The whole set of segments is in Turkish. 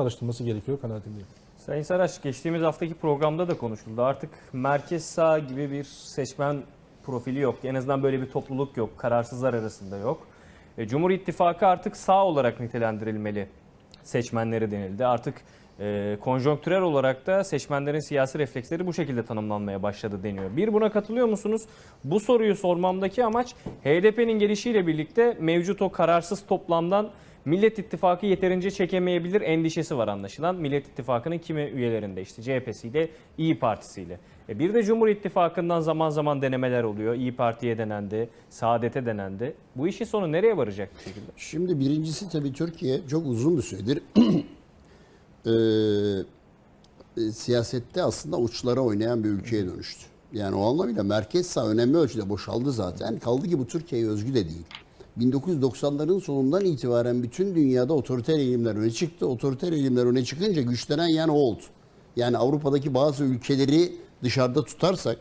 araştırması gerekiyor kanaatindeyim. Sayın Saraç geçtiğimiz haftaki programda da konuşuldu. Artık merkez sağ gibi bir seçmen profili yok. En azından böyle bir topluluk yok. Kararsızlar arasında yok. E, Cumhur İttifakı artık sağ olarak nitelendirilmeli seçmenleri denildi. Artık e, konjonktürel olarak da seçmenlerin siyasi refleksleri bu şekilde tanımlanmaya başladı deniyor. Bir buna katılıyor musunuz? Bu soruyu sormamdaki amaç HDP'nin gelişiyle birlikte mevcut o kararsız toplamdan Millet İttifakı yeterince çekemeyebilir endişesi var anlaşılan. Millet İttifakı'nın kimi üyelerinde işte CHP'siyle, İyi Partisi'yle. E bir de Cumhur İttifakı'ndan zaman zaman denemeler oluyor. İyi Parti'ye denendi, Saadet'e denendi. Bu işin sonu nereye varacak bir şekilde? Şimdi birincisi tabii Türkiye çok uzun bir süredir e, siyasette aslında uçlara oynayan bir ülkeye dönüştü. Yani o anlamıyla merkez sağ önemli ölçüde boşaldı zaten. Kaldı ki bu Türkiye'ye özgü de değil. 1990'ların sonundan itibaren bütün dünyada otoriter eğilimler öne çıktı. Otoriter eğilimler öne çıkınca güçlenen yan o oldu. Yani Avrupa'daki bazı ülkeleri dışarıda tutarsak,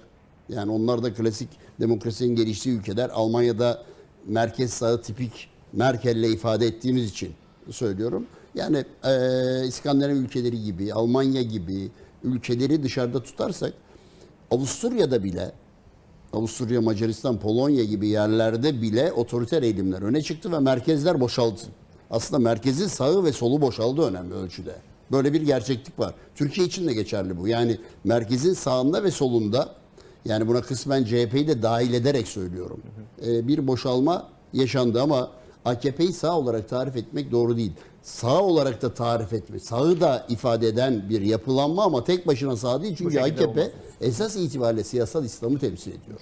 yani onlar da klasik demokrasinin geliştiği ülkeler, Almanya'da merkez sağı tipik Merkel'le ifade ettiğimiz için söylüyorum. Yani eee İskandinav ülkeleri gibi, Almanya gibi ülkeleri dışarıda tutarsak, Avusturya'da bile Avusturya, Macaristan, Polonya gibi yerlerde bile otoriter eğilimler öne çıktı ve merkezler boşaldı. Aslında merkezin sağı ve solu boşaldı önemli ölçüde. Böyle bir gerçeklik var. Türkiye için de geçerli bu. Yani merkezin sağında ve solunda yani buna kısmen CHP'yi de dahil ederek söylüyorum. Bir boşalma yaşandı ama AKP'yi sağ olarak tarif etmek doğru değil. Sağ olarak da tarif etmek, sağı da ifade eden bir yapılanma ama tek başına sağ değil. Çünkü AKP olmaz. esas itibariyle siyasal İslam'ı temsil ediyor.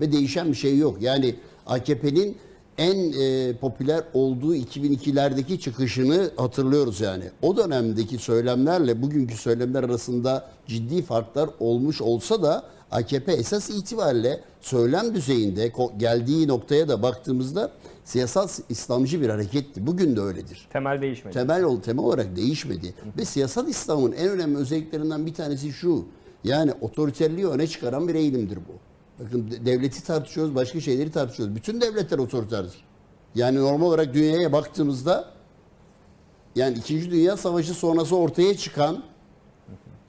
Ve değişen bir şey yok. Yani AKP'nin en e, popüler olduğu 2002'lerdeki çıkışını hatırlıyoruz yani. O dönemdeki söylemlerle bugünkü söylemler arasında ciddi farklar olmuş olsa da AKP esas itibariyle söylem düzeyinde geldiği noktaya da baktığımızda siyasal İslamcı bir hareketti. Bugün de öyledir Temel değişmedi. temel ol- temel olarak değişmedi. Ve siyasal İslam'ın en önemli özelliklerinden bir tanesi şu. Yani otoriterliği öne çıkaran bir eğilimdir bu. Bakın de- devleti tartışıyoruz, başka şeyleri tartışıyoruz. Bütün devletler otoriterdir. Yani normal olarak dünyaya baktığımızda yani 2. Dünya Savaşı sonrası ortaya çıkan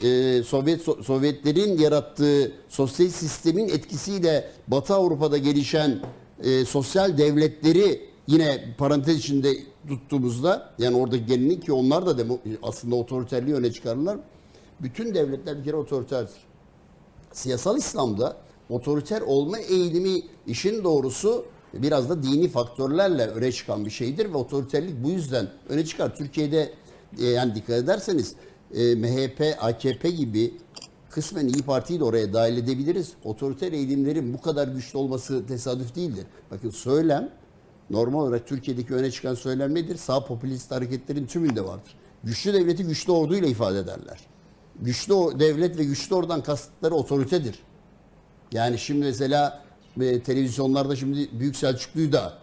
e, Sovyet So- Sovyetlerin yarattığı sosyal sistemin etkisiyle Batı Avrupa'da gelişen e, sosyal devletleri yine parantez içinde tuttuğumuzda yani orada gelinin ki onlar da demo, aslında otoriterliği öne çıkarırlar. Bütün devletler bir kere otoriterdir. Siyasal İslam'da otoriter olma eğilimi işin doğrusu biraz da dini faktörlerle öne çıkan bir şeydir ve otoriterlik bu yüzden öne çıkar. Türkiye'de e, yani dikkat ederseniz e, MHP, AKP gibi kısmen İyi Parti'yi de oraya dahil edebiliriz. Otoriter eğilimlerin bu kadar güçlü olması tesadüf değildir. Bakın söylem normal olarak Türkiye'deki öne çıkan söylem nedir? Sağ popülist hareketlerin tümünde vardır. Güçlü devleti güçlü orduyla ifade ederler. Güçlü devlet ve güçlü oradan kasıtları otoritedir. Yani şimdi mesela e, televizyonlarda şimdi Büyük Selçuklu'yu da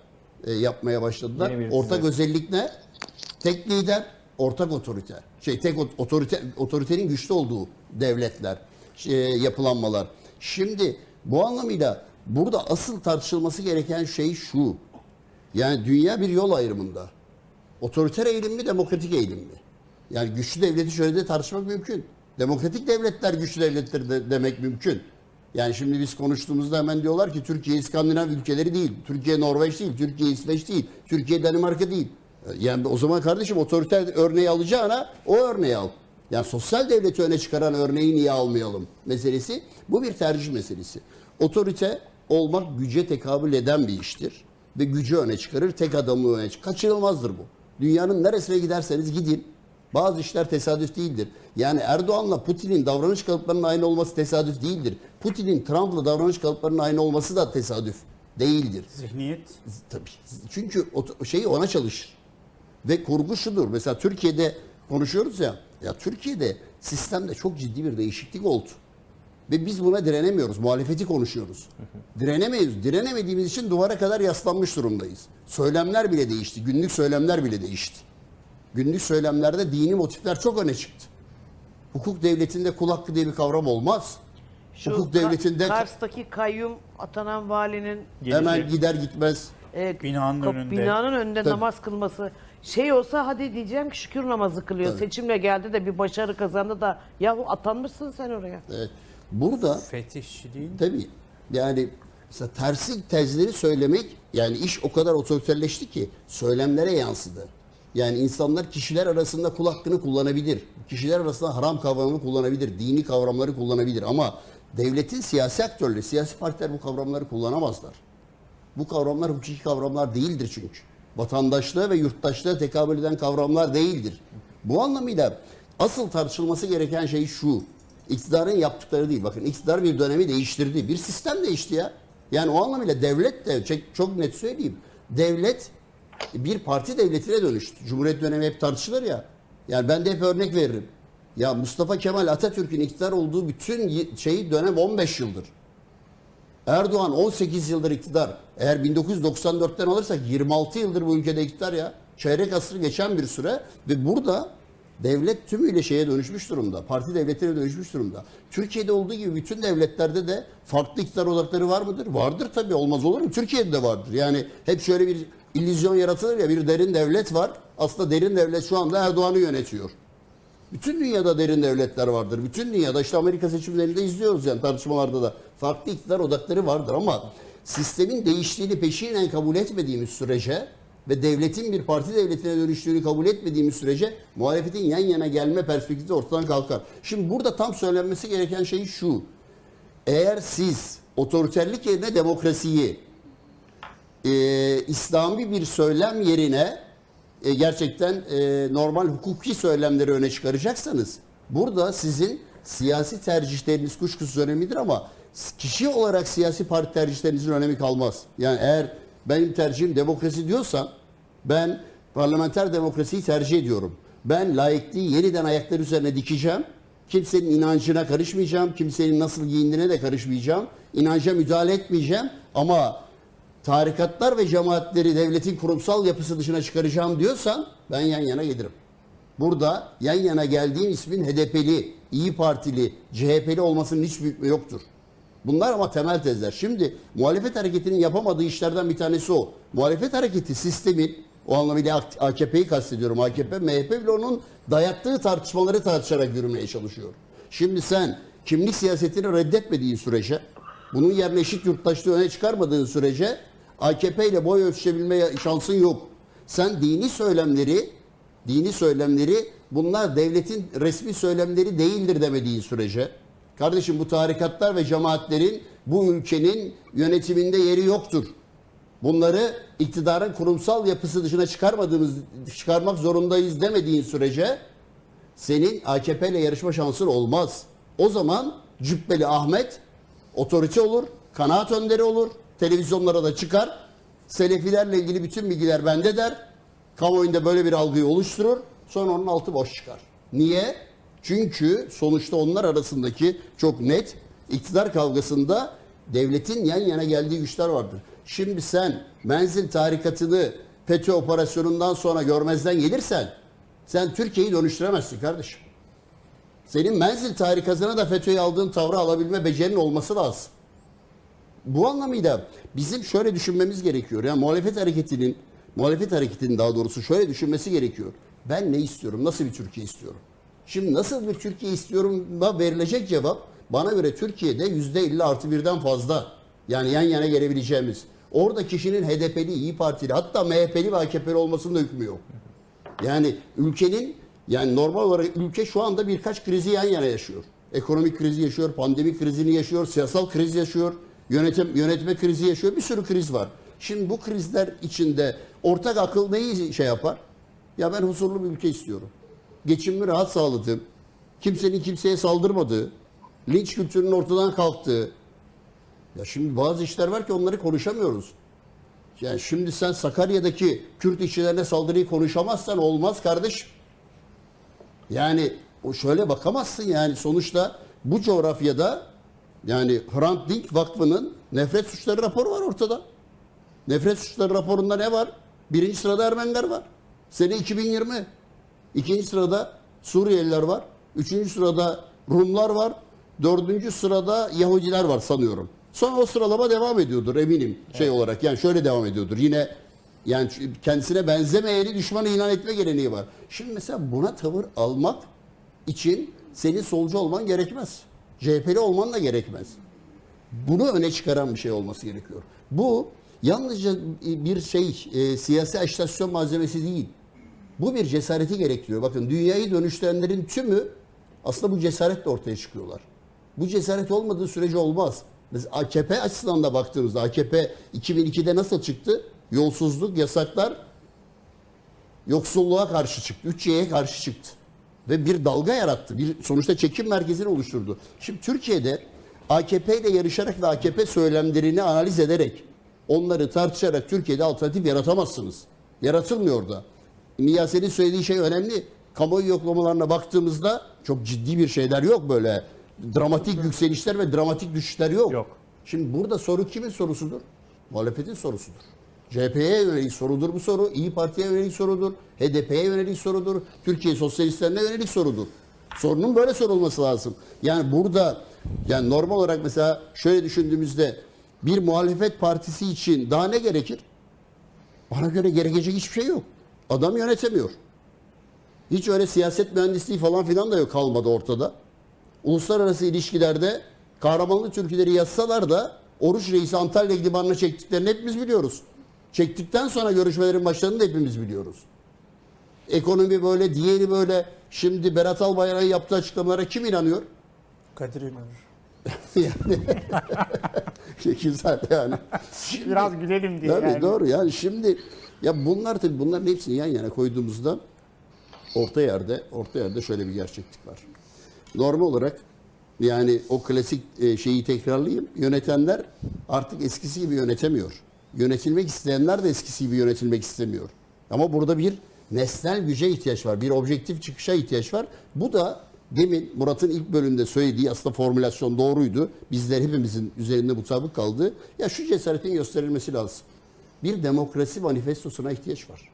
e, yapmaya başladılar. Ortak özellik ne? Tek lider, ortak otoriter. Şey tek ot- otorite otoritenin güçlü olduğu devletler, şey, yapılanmalar. Şimdi bu anlamıyla burada asıl tartışılması gereken şey şu. Yani dünya bir yol ayrımında. Otoriter eğilim mi, demokratik eğilim mi? Yani güçlü devleti şöyle de tartışmak mümkün. Demokratik devletler güçlü devlettir de demek mümkün. Yani şimdi biz konuştuğumuzda hemen diyorlar ki Türkiye İskandinav ülkeleri değil, Türkiye Norveç değil, Türkiye İsveç değil, Türkiye Danimarka değil. Yani o zaman kardeşim otoriter örneği alacağına o örneği al. Yani sosyal devleti öne çıkaran örneği niye almayalım meselesi. Bu bir tercih meselesi. Otorite olmak güce tekabül eden bir iştir. Ve gücü öne çıkarır, tek adamı öne çıkarır. Kaçırılmazdır bu. Dünyanın neresine giderseniz gidin. Bazı işler tesadüf değildir. Yani Erdoğan'la Putin'in davranış kalıplarının aynı olması tesadüf değildir. Putin'in Trump'la davranış kalıplarının aynı olması da tesadüf değildir. Zihniyet Tabii. Çünkü o şeyi ona çalışır. Ve kurgu şudur. Mesela Türkiye'de konuşuyoruz ya. Ya Türkiye'de sistemde çok ciddi bir değişiklik oldu. Ve biz buna direnemiyoruz. Muhalefeti konuşuyoruz. Direnemeyiz. Direnemediğimiz için duvara kadar yaslanmış durumdayız. Söylemler bile değişti. Günlük söylemler bile değişti. Günlük söylemlerde dini motifler çok öne çıktı. Hukuk devletinde kul hakkı diye bir kavram olmaz. Şu Hukuk devletinde Kars'taki kayyum atanan valinin hemen gider gitmez evet, Binanın kap- önünde. binanın önünde Tabii. namaz kılması Şey olsa hadi diyeceğim ki şükür namazı kılıyor. Seçimle geldi de bir başarı kazandı da yahu atanmışsın sen oraya. Evet. Burada Fetişçi değil. Tabii. Yani mesela tersi tezleri söylemek yani iş o kadar otoriterleşti ki söylemlere yansıdı. Yani insanlar kişiler arasında kul hakkını kullanabilir. Kişiler arasında haram kavramını kullanabilir. Dini kavramları kullanabilir ama devletin siyasi aktörleri, siyasi partiler bu kavramları kullanamazlar. Bu kavramlar hukuki kavramlar değildir çünkü. Vatandaşlığa ve yurttaşlığa tekabül eden kavramlar değildir. Bu anlamıyla asıl tartışılması gereken şey şu. İktidarın yaptıkları değil. Bakın iktidar bir dönemi değiştirdi. Bir sistem değişti ya. Yani o anlamıyla devlet de çok, net söyleyeyim. Devlet bir parti devletine dönüştü. Cumhuriyet dönemi hep tartışılır ya. Yani ben de hep örnek veririm. Ya Mustafa Kemal Atatürk'ün iktidar olduğu bütün şeyi dönem 15 yıldır. Erdoğan 18 yıldır iktidar. Eğer 1994'ten alırsak 26 yıldır bu ülkede iktidar ya. Çeyrek asrı geçen bir süre ve burada devlet tümüyle şeye dönüşmüş durumda. Parti devletine dönüşmüş durumda. Türkiye'de olduğu gibi bütün devletlerde de farklı iktidar odakları var mıdır? Vardır tabii olmaz olur mu? Türkiye'de de vardır. Yani hep şöyle bir illüzyon yaratılır ya bir derin devlet var. Aslında derin devlet şu anda Erdoğan'ı yönetiyor. Bütün dünyada derin devletler vardır. Bütün dünyada işte Amerika seçimlerinde izliyoruz yani tartışmalarda da. Farklı iktidar odakları vardır ama sistemin değiştiğini peşinen kabul etmediğimiz sürece ve devletin bir parti devletine dönüştüğünü kabul etmediğimiz sürece muhalefetin yan yana gelme perspektifi ortadan kalkar. Şimdi burada tam söylenmesi gereken şey şu. Eğer siz otoriterlik yerine demokrasiyi e, İslami bir söylem yerine e, gerçekten e, normal hukuki söylemleri öne çıkaracaksanız burada sizin siyasi tercihleriniz kuşkusuz önemlidir ama kişi olarak siyasi parti tercihlerinizin önemi kalmaz. Yani eğer benim tercihim demokrasi diyorsan ben parlamenter demokrasiyi tercih ediyorum. Ben laikliği yeniden ayaklar üzerine dikeceğim. Kimsenin inancına karışmayacağım. Kimsenin nasıl giyindiğine de karışmayacağım. İnanca müdahale etmeyeceğim. Ama tarikatlar ve cemaatleri devletin kurumsal yapısı dışına çıkaracağım diyorsan ben yan yana gelirim. Burada yan yana geldiğim ismin HDP'li, İyi Partili, CHP'li olmasının hiçbir hükmü yoktur. Bunlar ama temel tezler. Şimdi muhalefet hareketinin yapamadığı işlerden bir tanesi o. Muhalefet hareketi sistemin, o anlamıyla AKP'yi kastediyorum. AKP, MHP bile onun dayattığı tartışmaları tartışarak yürümeye çalışıyor. Şimdi sen kimlik siyasetini reddetmediğin sürece, bunun yerine eşit yurttaşlığı öne çıkarmadığın sürece AKP ile boy ölçüşebilme şansın yok. Sen dini söylemleri, dini söylemleri bunlar devletin resmi söylemleri değildir demediğin sürece, kardeşim bu tarikatlar ve cemaatlerin bu ülkenin yönetiminde yeri yoktur. Bunları iktidarın kurumsal yapısı dışına çıkarmadığımız çıkarmak zorundayız demediğin sürece senin AKP ile yarışma şansın olmaz. O zaman Cübbeli Ahmet otorite olur, kanaat önderi olur, televizyonlara da çıkar. Selefilerle ilgili bütün bilgiler bende der. Kamuoyunda böyle bir algıyı oluşturur. Sonra onun altı boş çıkar. Niye? Çünkü sonuçta onlar arasındaki çok net iktidar kavgasında devletin yan yana geldiği güçler vardır. Şimdi sen menzil tarikatını FETÖ operasyonundan sonra görmezden gelirsen sen Türkiye'yi dönüştüremezsin kardeşim. Senin menzil tarikatına da FETÖ'ye aldığın tavrı alabilme becerin olması lazım. Bu anlamıyla bizim şöyle düşünmemiz gerekiyor. Yani muhalefet hareketinin, muhalefet hareketinin daha doğrusu şöyle düşünmesi gerekiyor. Ben ne istiyorum? Nasıl bir Türkiye istiyorum? Şimdi nasıl bir Türkiye istiyorum da verilecek cevap bana göre Türkiye'de yüzde 50 artı birden fazla. Yani yan yana gelebileceğimiz. Orada kişinin HDP'li, İyi Partili hatta MHP'li ve AKP'li olmasının hükmü yok. Yani ülkenin yani normal olarak ülke şu anda birkaç krizi yan yana yaşıyor. Ekonomik krizi yaşıyor, pandemi krizini yaşıyor, siyasal kriz yaşıyor, yönetim yönetme krizi yaşıyor. Bir sürü kriz var. Şimdi bu krizler içinde ortak akıl neyi şey yapar? Ya ben huzurlu bir ülke istiyorum. Geçimimi rahat sağladığım, kimsenin kimseye saldırmadığı, linç kültürünün ortadan kalktığı. Ya şimdi bazı işler var ki onları konuşamıyoruz. Yani şimdi sen Sakarya'daki Kürt işçilerine saldırıyı konuşamazsan olmaz kardeşim. Yani o şöyle bakamazsın yani sonuçta bu coğrafyada yani Hrant Dink Vakfı'nın nefret suçları raporu var ortada. Nefret suçları raporunda ne var? Birinci sırada Ermeniler var. Sene 2020. İkinci sırada Suriyeliler var. Üçüncü sırada Rumlar var. Dördüncü sırada Yahudiler var sanıyorum. Sonra o sıralama devam ediyordur eminim şey olarak. Yani şöyle devam ediyordur. Yine Yani kendisine benzemeyeni düşman ilan etme geleneği var. Şimdi mesela buna tavır almak için senin solcu olman gerekmez. CHP'li olman da gerekmez. Bunu öne çıkaran bir şey olması gerekiyor. Bu yalnızca bir şey e, siyasi ajitasyon malzemesi değil. Bu bir cesareti gerektiriyor. Bakın dünyayı dönüştürenlerin tümü aslında bu cesaretle ortaya çıkıyorlar. Bu cesaret olmadığı sürece olmaz. Mesela AKP açısından da baktığımızda AKP 2002'de nasıl çıktı? Yolsuzluk, yasaklar, yoksulluğa karşı çıktı. 3Y'ye karşı çıktı. Ve bir dalga yarattı. Bir sonuçta çekim merkezini oluşturdu. Şimdi Türkiye'de AKP ile yarışarak ve AKP söylemlerini analiz ederek onları tartışarak Türkiye'de alternatif yaratamazsınız. Yaratılmıyor da. Miyase'nin söylediği şey önemli. Kamuoyu yoklamalarına baktığımızda çok ciddi bir şeyler yok böyle. Dramatik yükselişler ve dramatik düşüşler yok. Yok. Şimdi burada soru kimin sorusudur? Muhalefetin sorusudur. CHP'ye yönelik sorudur bu soru, İyi Parti'ye yönelik sorudur, HDP'ye yönelik sorudur, Türkiye Sosyalistlerine yönelik sorudur. Sorunun böyle sorulması lazım. Yani burada yani normal olarak mesela şöyle düşündüğümüzde bir muhalefet partisi için daha ne gerekir? Bana göre gerekecek hiçbir şey yok. Adam yönetemiyor. Hiç öyle siyaset mühendisliği falan filan da yok kalmadı ortada. Uluslararası ilişkilerde kahramanlı türküleri yazsalar da Oruç Reis'i Antalya limanına çektiklerini hepimiz biliyoruz. Çektikten sonra görüşmelerin başladığını da hepimiz biliyoruz. Ekonomi böyle, diğeri böyle. Şimdi Berat Albayrak'ın yaptığı açıklamalara kim inanıyor? Kadir İnanır. yani güzel yani. Şimdi- Biraz gülelim diye Tabii yani. doğru yani şimdi ya bunlar tabii bunların hepsini yan yana koyduğumuzda orta yerde orta yerde şöyle bir gerçeklik var. Normal olarak yani o klasik e, şeyi tekrarlayayım. Yönetenler artık eskisi gibi yönetemiyor. Yönetilmek isteyenler de eskisi gibi yönetilmek istemiyor. Ama burada bir nesnel güce ihtiyaç var. Bir objektif çıkışa ihtiyaç var. Bu da demin Murat'ın ilk bölümde söylediği aslında formülasyon doğruydu. Bizler hepimizin üzerinde mutabık kaldı. Ya şu cesaretin gösterilmesi lazım. Bir demokrasi manifestosuna ihtiyaç var.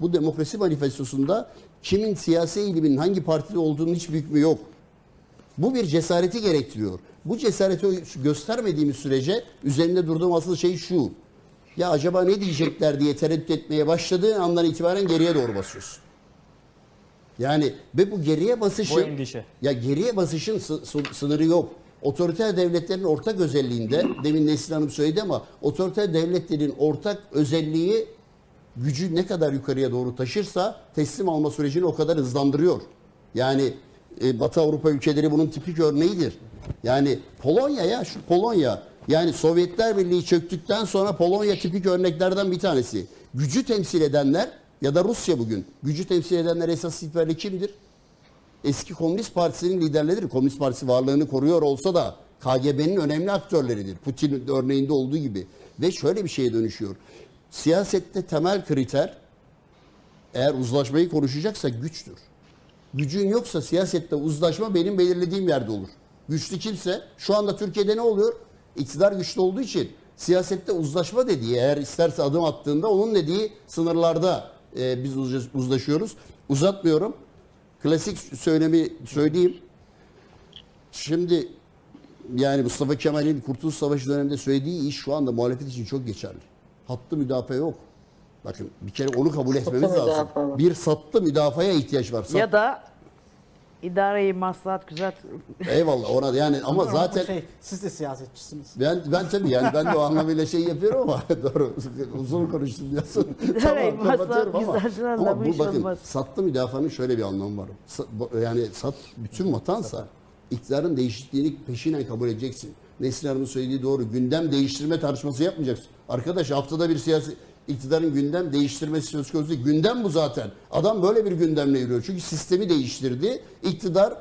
Bu demokrasi manifestosunda kimin siyasi eğiliminin hangi partide olduğunun hiçbir hükmü yok. Bu bir cesareti gerektiriyor. Bu cesareti göstermediğimiz sürece üzerinde durduğum asıl şey şu. Ya acaba ne diyecekler diye tereddüt etmeye başladığın andan itibaren geriye doğru basıyorsun. Yani ve bu geriye basışın Bu endişe. ya geriye basışın sı- sı- sınırı yok. Otoriter devletlerin ortak özelliğinde demin Neslihan Hanım söyledi ama otoriter devletlerin ortak özelliği gücü ne kadar yukarıya doğru taşırsa teslim alma sürecini o kadar hızlandırıyor. Yani e, Batı Avrupa ülkeleri bunun tipik örneğidir. Yani Polonya ya şu Polonya yani Sovyetler Birliği çöktükten sonra Polonya tipik örneklerden bir tanesi. Gücü temsil edenler ya da Rusya bugün gücü temsil edenler esas itibariyle kimdir? Eski Komünist Partisi'nin liderleridir. Komünist Partisi varlığını koruyor olsa da KGB'nin önemli aktörleridir. Putin örneğinde olduğu gibi. Ve şöyle bir şeye dönüşüyor. Siyasette temel kriter eğer uzlaşmayı konuşacaksak güçtür. Gücün yoksa siyasette uzlaşma benim belirlediğim yerde olur. Güçlü kimse şu anda Türkiye'de ne oluyor? İktidar güçlü olduğu için siyasette uzlaşma dediği eğer isterse adım attığında onun dediği sınırlarda e, biz uzlaş- uzlaşıyoruz. Uzatmıyorum. Klasik söylemi söyleyeyim. Şimdi yani Mustafa Kemal'in Kurtuluş Savaşı döneminde söylediği iş şu anda muhalefet için çok geçerli. Hattı müdafaa yok. Bakın bir kere onu kabul etmemiz lazım. Bir sattı müdafaya ihtiyaç var. Sat- Ya da idareyi maslahat güzel Eyvallah ona da yani ama Ama zaten şey, siz de siyasetçisiniz. ben ben tabii yani ben de o anlamıyla şey yapıyorum ama doğru uzun konuştum diyorsun. İdareyi maslahat kapatıyorum ama, güzel ama bu anlamış bakın olmaz. sattı müdafaanın şöyle bir anlamı var. Sa- bu- Yani sat bütün vatansa iktidarın değişikliğini peşinen kabul edeceksin. Nesrin Hanım'ın söylediği doğru. Gündem değiştirme tartışması yapmayacaksın. Arkadaş haftada bir siyasi iktidarın gündem değiştirmesi söz konusu değil. Gündem bu zaten. Adam böyle bir gündemle yürüyor. Çünkü sistemi değiştirdi. İktidar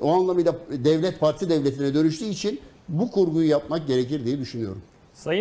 o anlamıyla devlet parti devletine dönüştüğü için bu kurguyu yapmak gerekir diye düşünüyorum. Sayın